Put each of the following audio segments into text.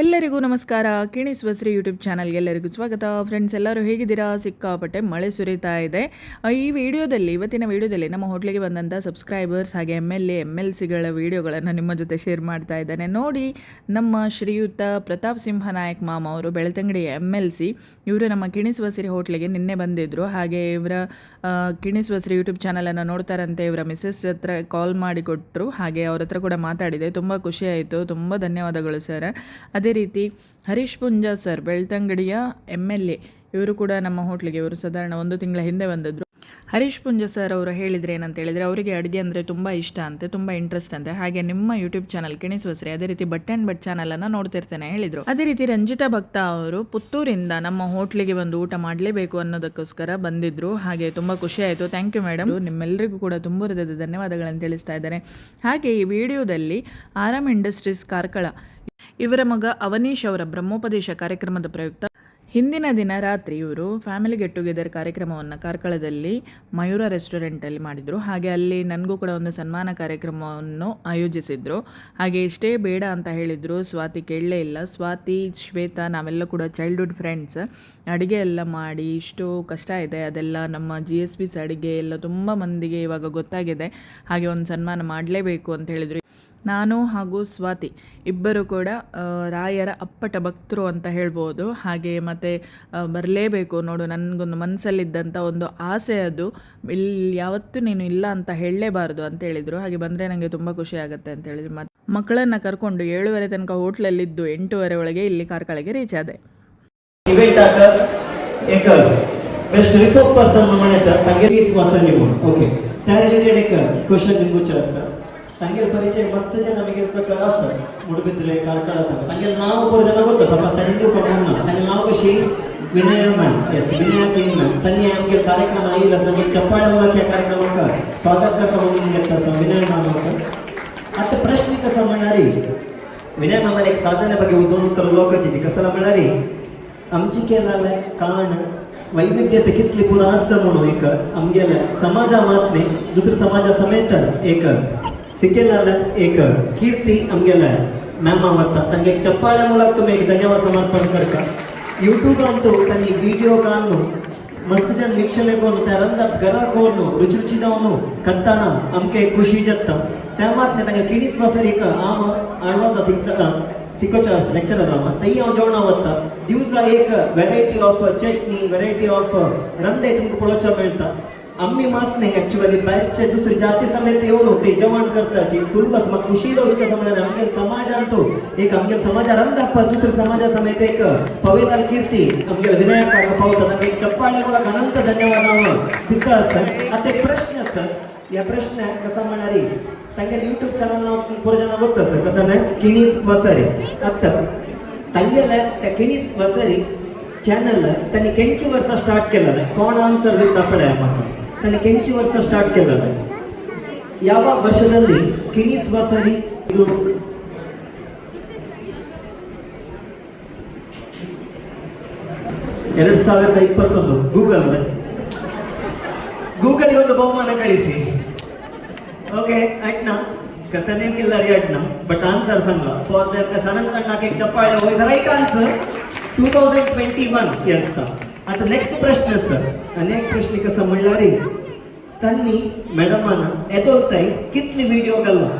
ಎಲ್ಲರಿಗೂ ನಮಸ್ಕಾರ. ಕಿಣಿಸುವ ಶ್ರೀ ಯೂಟ್ಯೂಬ್ ಚಾನಲ್ಗೆ ಎಲ್ಲರಿಗೂ ಸ್ವಾಗತ. ಫ್ರೆಂಡ್ಸ್ ಎಲ್ಲರೂ ಹೇಗಿದ್ದೀರಾ? ಸಿಕ್ಕಾಪಟ್ಟೆ ಮಳೆ ಸುರಿತಾ ಇದೆ. ಈ ವಿಡಿಯೋದಲ್ಲಿ, ಇವತ್ತಿನ ವಿಡಿಯೋದಲ್ಲಿ ನಮ್ಮ ಹೋಟ್ಲಿಗೆ ಬಂದಂಥ ಸಬ್ಸ್ಕ್ರೈಬರ್ಸ್ ಹಾಗೆ M L A M L ಸಿಗಳ ವಿಡಿಯೋಗಳನ್ನು ನಿಮ್ಮ ಜೊತೆ ಶೇರ್ ಮಾಡ್ತಾ ಇದ್ದೇನೆ. ನೋಡಿ, ನಮ್ಮ ಶ್ರೀಯುತ ಪ್ರತಾಪ್ ಸಿಂಹ ನಾಯಕ್ ಮಾಮ ಅವರು ಬೆಳ್ತಂಗಡಿ ಎಂ ಎಲ್ ಸಿ ಇವರು ನಮ್ಮ ಕಿಣಿಸುವ ಸಿರಿ ಹೋಟ್ಲಿಗೆ ನಿನ್ನೆ ಬಂದಿದ್ದರು ಹಾಗೆ ಇವರ ಕಿಣಿಸುವ ಕಿಣಿಸ್ ಬಸ್ರಿ ಯೂಟ್ಯೂಬ್ ಚಾನಲನ್ನು ನೋಡ್ತಾರಂತೆ ಇವರ ಮಿಸ್ಸಸ್ ಹತ್ರ ಕಾಲ್ ಮಾಡಿಕೊಟ್ರು. ಹಾಗೆ ಅವ್ರ ಹತ್ರ ಕೂಡ ಮಾತಾಡಿದೆ. ತುಂಬ ಖುಷಿ ಆಯಿತು. ತುಂಬ ಧನ್ಯವಾದಗಳು ಸರ್ ಅದೇ ರೀತಿ ಹರೀಶ್ ಪುಂಜಾ ಸರ್, ಬೆಳ್ತಂಗಡಿಯ ಎಂ ಎ, ಇವರು ಕೂಡ ನಮ್ಮ ಹೋಟ್ಲಿಗೆ, ಇವರು ಸಾಧಾರಣ ಒಂದು ತಿಂಗಳ ಹಿಂದೆ ಬಂದಿದ್ದರು ಹರೀಶ್ ಪುಂಜ ಸರ್ ಅವರು ಹೇಳಿದರೆ ಏನಂತ ಹೇಳಿದರೆ ಅವರಿಗೆ ಅಡುಗೆ ಅಂದರೆ ತುಂಬ ಇಷ್ಟ ಅಂತೆ, ತುಂಬ ಇಂಟ್ರೆಸ್ಟ್ ಅಂತೆ. ಹಾಗೆ ನಿಮ್ಮ ಯೂಟ್ಯೂಬ್ ಚಾನಲ್ ಕಿಣಿಸುವಸ್ರಿ ಅದೇ ರೀತಿ ಬಟ್ ಆ್ಯಂಡ್ ಬಟ್ ಚಾನಲನ್ನು ನೋಡ್ತಿರ್ತೇನೆ ಹೇಳಿದರು. ಅದೇ ರೀತಿ ರಂಜಿತಾ ಭಕ್ತ ಅವರು ಪುತ್ತೂರಿಂದ ನಮ್ಮ ಹೋಟ್ಲಿಗೆ ಬಂದು ಊಟ ಮಾಡಲೇಬೇಕು ಅನ್ನೋದಕ್ಕೋಸ್ಕರ ಬಂದಿದ್ರು. ಹಾಗೆ ತುಂಬ ಖುಷಿ ಆಯಿತು. ಥ್ಯಾಂಕ್ ಯು ಮೇಡಮ್ ನಿಮ್ಮೆಲ್ಲರಿಗೂ ಕೂಡ ತುಂಬ ಹೃದಯದ ಧನ್ಯವಾದಗಳನ್ನು ತಿಳಿಸ್ತಾ ಇದ್ದಾರೆ ಹಾಗೆ ಈ ವಿಡಿಯೋದಲ್ಲಿ ಆರಾಮ್ ಇಂಡಸ್ಟ್ರೀಸ್ ಕಾರ್ಕಳ ಇವರ ಮಗ ಅವನೀಶ್ ಅವರ ಬ್ರಹ್ಮೋಪದೇಶ ಕಾರ್ಯಕ್ರಮದ ಪ್ರಯುಕ್ತ ಹಿಂದಿನ ದಿನ ರಾತ್ರಿ ಇವರು ಫ್ಯಾಮಿಲಿ ಗೆಟ್ ಟುಗೆದರ್ ಕಾರ್ಯಕ್ರಮವನ್ನು ಕಾರ್ಕಳದಲ್ಲಿ ಮಯೂರ ರೆಸ್ಟೋರೆಂಟಲ್ಲಿ ಮಾಡಿದರು. ಹಾಗೆ ಅಲ್ಲಿ ನನಗೂ ಕೂಡ ಒಂದು ಸನ್ಮಾನ ಕಾರ್ಯಕ್ರಮವನ್ನು ಆಯೋಜಿಸಿದ್ರು. ಹಾಗೆ ಇಷ್ಟೇ ಬೇಡ ಅಂತ ಹೇಳಿದರು. ಸ್ವಾತಿ ಕೇಳಲೇ ಇಲ್ಲ. ಸ್ವಾತಿ, ಶ್ವೇತಾ ನಾವೆಲ್ಲ ಕೂಡ ಚೈಲ್ಡ್ಹುಡ್ ಫ್ರೆಂಡ್ಸ್ ಅಡುಗೆ ಎಲ್ಲ ಮಾಡಿ ಇಷ್ಟು ಕಷ್ಟ ಇದೆ. ಅದೆಲ್ಲ ನಮ್ಮ ಜಿ ಎಸ್ ಬಿಸ್ ಅಡುಗೆ ಎಲ್ಲ ತುಂಬ ಮಂದಿಗೆ ಇವಾಗ ಗೊತ್ತಾಗಿದೆ. ಹಾಗೆ ಒಂದು ಸನ್ಮಾನ ಮಾಡಲೇಬೇಕು ಅಂತ ಹೇಳಿದರು. ನಾನು ಹಾಗೂ ಸ್ವಾತಿ ಇಬ್ಬರು ಕೂಡ ರಾಯರ ಅಪ್ಪಟ ಭಕ್ತರು ಅಂತ ಹೇಳ್ಬೋದು. ಹಾಗೆ ಮತ್ತು ಬರಲೇಬೇಕು ನೋಡು, ನನಗೊಂದು ಮನಸ್ಸಲ್ಲಿದ್ದಂಥ ಒಂದು ಆಸೆ ಅದು. ಇಲ್ಲಿ ಯಾವತ್ತೂ ನೀನು ಇಲ್ಲ ಅಂತ ಹೇಳಲೇಬಾರ್ದು ಅಂತ ಹೇಳಿದರು. ಹಾಗೆ ಬಂದರೆ ನನಗೆ ತುಂಬ ಖುಷಿ ಆಗುತ್ತೆ ಅಂತ ಹೇಳಿದ್ರು. ಮತ್ತು ಮಕ್ಕಳನ್ನು ಕರ್ಕೊಂಡು ಏಳುವರೆ ತನಕ ಹೋಟ್ಲಲ್ಲಿದ್ದು ಎಂಟೂವರೆ ಒಳಗೆ ಇಲ್ಲಿ ಕಾರ್ಕಳಗೆ ರೀಚ್ ಆದೆ. ಬೆಸ್ಟ್ ಪರ್ಸನ್ ಮನೆ ತಂಗೆ ಓಕೆ ಕ್ವಶನ್ तांगेर ಪರಿಚಯ ಮಸ್ತ್ ಜನ ನಮಗೆ ಪ್ರಕಾರ असतात ಮುಡುಬಿದ್ರೆ ಕಾರ್ಕಳ ತನಕ तांगेर नाव बरं जण ಗೊತ್ತ समज तांणी कमवून तांगे नाव कशी Vinaya ma'am yes Vinaya king ma'am त्यांनी आमगे कार्यक्रम आईला संगीत चप्पाळ्या मुलाक या कार्यक्रमाक स्वागत करता म्हणून घेतलं विनय मॅम आता प्रश्न कसा म्हणणारी विनय मामाला एक साधना बघे दोन उत्तर लोकांची कसाला म्हणणारी आमची केलाय काण वैविध्यते कितली पुन्हा असतं म्हणून एक आमगेल्या समाजा मातने दुसऱ्या समाजा समेत एक सिकेलाला एक कीर्ती आमगेल्या मॅम आवडता तांगे एक चप्पाळ्या मुलाक तुम्ही एक धन्यवाद समर्पण करता यूट्यूब ಅಂತೂ ತನ್ನ ವಿಡಿಯೋ ಕಾಲ್ನು ಮಸ್ತ್ ಜನ ವೀಕ್ಷಣೆ ಕೊನು ತೆರಂದ ಗರ ಕೋರ್ನು ರುಚಿ ರುಚಿದವನು ಕತ್ತಾನ ಅಮ್ಕೆ ಖುಷಿ ಜತ್ತ त्या मातने तांगे किणीच वासर एक आम आडवाचा सिकता सिकोचा लेक्चरर आमा तई हांव जेवणा वता दिवसा एक variety of chutney variety of रंदे तुमकां पळोवच्या मेळटा आम्ही मात नाही ऍक्च्युअली बाहेरचे दुसरी जाती समेत येऊन होते जेवण करताची. फुल्लच मग खुशी दोषका समाजाने आमगेर समाज आणतो. एक आमच्या समाजा रंग दाखवा दुसऱ्या समाजा समेत एक पविता कीर्ती. आमगेर विनायकाक पावता ताका एक चप्पाळे कोणाक अनंत धन्यवाद एक प्रश्न असतात या प्रश्नाक कसा म्हणारी तांगेर युट्यूब चॅनल हांव पुरो जाणां बघता कसं नाही? किणीस वसरी. आत्तां तांगेल्या त्या किणीस वसरी चॅनल त्यांनी केंची वर्सा स्टार्ट आहे. कोण आन्सर दिता पळया ತನ್ನ ಕೆಂಚಿ ವರ್ಷ ಸ್ಟಾರ್ಟ್ ಕೇಳಿದಾರೆ ಯಾವ ವರ್ಷದಲ್ಲಿ ಕಿಣೀಸ್ ವಸರಿ ಇದು? ಎರಡ್ ಸಾವಿರದ ಇಪ್ಪತ್ತೊಂದು ಗೂಗಲ್ ಗೂಗಲ್ ಒಂದು ಬಹುಮಾನ ಕಳಿಸಿ. ಓಕೆ ಅಣ್ಣ ಕಸನೇ ಕಿಲ್ಲರಿ ಅಣ್ಣ ಬಟ್ ಆನ್ಸರ್ ಸಂಗ್ಲ ಸೊ ಅದಕ್ಕೆ ಸನಂತ ಅಣ್ಣಕ್ಕೆ ಚಪ್ಪಾಳೆ ಹೋಗಿದ right answer two thousand twenty one yes आता नेक्स्ट प्रश्न सर अनेक प्रश्न कसं म्हणला रे त्यांनी मॅडमाना येदोलताय कितली video घालला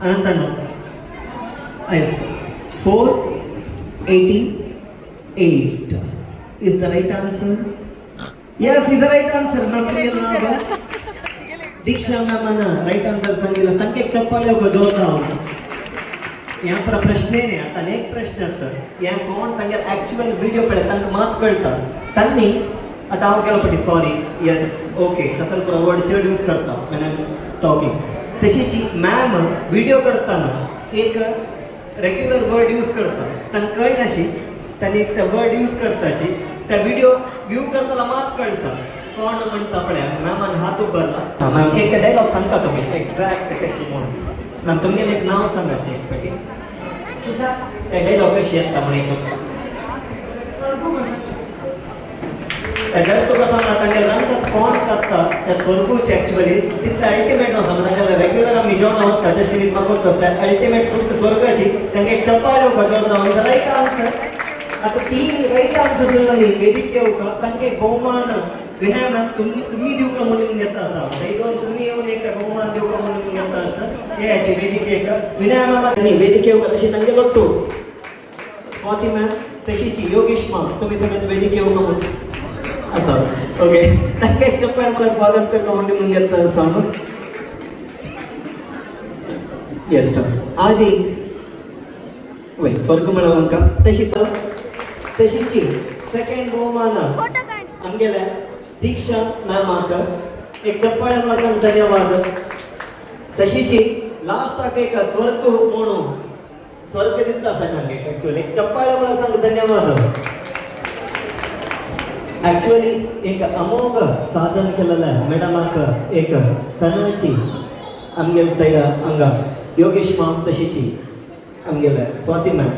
Anant four eighty eight is the right answer yes is the right answer ma'am Diksha मॅमानं right answer सांगितलं. संख्येक चप्पल जोरदार होगो जोरदा ह्या पर प्रश्न नाही आता अनेक प्रश्न असतात ह्या कोण तांगे ऍक्च्युअल व्हिडिओ पळय तांकां मात कळटा तांणी आता हांव केलो पटी सॉरी येस ओके तसं पुरो चड यूज करता वेन टॉकिंग तशीच मॅम व्हिडिओ करताना एक रेग्युलर वर्ड यूज करता। तांकां कळनाशी तांणी त्या वर्ड यूज करताची त्या व्हिडिओ व्यू करताना मात कळटा कोण म्हणटा पळय मॅमान हात उबरला मॅम एक डायलॉग सांगता तुम्ही एक्झॅक्ट कशी म्हणून मॅम तुमगेलें एक नाव सांगायचें एक फाटी डायलॉग कशी येता म्हणून एक त्याच्यावर तुका सांगा तांगे रंग कोण करता त्या स्वर्गूचे ऍक्च्युअली तितले अल्टिमेट नसता त्याला रेग्युलर आमी जेवण वचता जशें की म्हाका करता अल्टिमेट फक्त स्वर्गाची तांगे एक चपाळ येवका जोरना वयता राईट आन्सर आता ती राईट आन्सर दिला न्ही वेदीक येवका तांगे भोवमान विनय मॅम तुम्ही तुम्ही दिवका म्हणून घेता असा थंय दोन तुम्ही येवन एक भोवमान दिवका एक विनय मॅम न्ही वेदीक येवका तशी तांगे लोट्टू स्वाती मॅम तशीची योगेश मॅम तुम्ही सगळ्यात येवका म्हणून आता ओके एक चप्पल मला स्वागत करता म्हणून घेता असा येस सर आजी वय स्वर्ग मेळव आमका तशी तशीची सेकंड भोवमान हंगेले दीक्षा मॅमाक एक चप्पळ धन्यवाद तशीची लास्टाक एक स्वर्ग म्हणून स्वर्ग दिता सांगे ऍक्च्युअली एक चप्पळ धन्यवाद. ऍक्च्युअली एक अमोघ साधन केलेलं आहे मॅडमाक एक सणाची आमगे सैया हांगा योगेश माम तशीची आमगेले स्वाती मॅम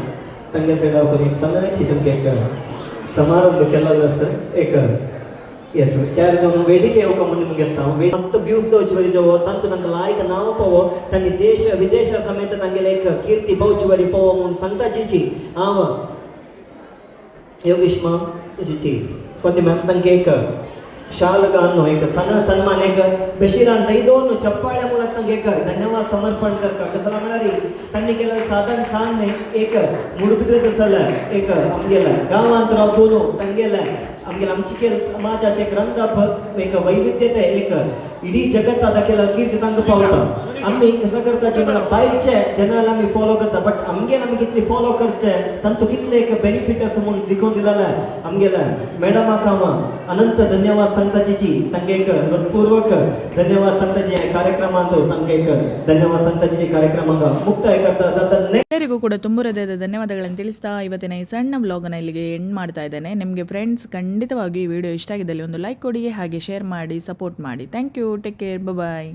तांगे सैडा एक सणाची तुमकां एक समारंभ केलेलो आसा एक Yes, cara ವೇದಿಕೆಯ ವೇದಿಕೆ ಯೋ ಕಮನ್ ನಿಮಗೆ ತಾವು ಮಸ್ತ್ ವ್ಯೂಸ್ ದೋ ತಂತು ನಂಗೆ ಲಾಯಕ ನಾಮ ತನ್ನ ದೇಶ ವಿದೇಶ ಸಮೇತ ನಂಗೆ ಲೇಖ ಕೀರ್ತಿ ಬಹು ಚುವರಿ ಪವ ಮುನ್ ಸಂತ ಚೀಚಿ. ಆವ. ಯೋಗೇಶ್ ಚೀಚಿ. ಸ್ವಾತಿ ಮ್ಯಾಮ್ ತಂಗೆ ಏಕ ಶಾಲಗಾನ್ನು ಏಕ ಸನ ಸನ್ಮಾನ ಏಕ ಬೆಶೀರಾನ್ ದೈದೋನು ಚಪ್ಪಾಳೆ ಮುಲ मुळात एक धन्यवाद समर्पण करता कसं म्हणारी तांणी केलेलं साधन सान न्ही एक मुडबिद्र दिसला एक आमगेला गांवांत रावून तांगेला आमगेला आमची केल समाजाचे एक रंग एक वैविध्यते एक इडी जगत दाखयला कीर्ती तांकां पावता. आमी कसं करताचे म्हणल्यार भायरचे जनाला आमी फॉलो करता. बट आमगेन आमी कितले फॉलो करचे तांतू कितले एक बेनिफिट आसा म्हणून जिखून दिलेला आमगेला मॅडमाक हांव अनंत धन्यवाद सांगताची तांकां एक हृदपूर्वक धन्यवाद सांगताची ह्या ಎಲ್ಲರಿಗೂ ಕೂಡ ತುಂಬ ಹೃದಯದ ಧನ್ಯವಾದಗಳನ್ನು ತಿಳಿಸ್ತಾ ಇವತ್ತಿನ ಈ ಸಣ್ಣ ಬ್ಲಾಗ್ನ ಇಲ್ಲಿಗೆ ಎಂಡ್ ಮಾಡ್ತಾ ಇದ್ದೇನೆ. ನಿಮಗೆ ಫ್ರೆಂಡ್ಸ್ ಖಂಡಿತವಾಗಿ ಈ ವಿಡಿಯೋ ಇಷ್ಟ ಆಗಿದ್ದಲ್ಲಿ ಒಂದು ಲೈಕ್ ಕೊಡಿ, ಹಾಗೆ ಶೇರ್ ಮಾಡಿ ಸಪೋರ್ಟ್ ಮಾಡಿ. Thank you take care bye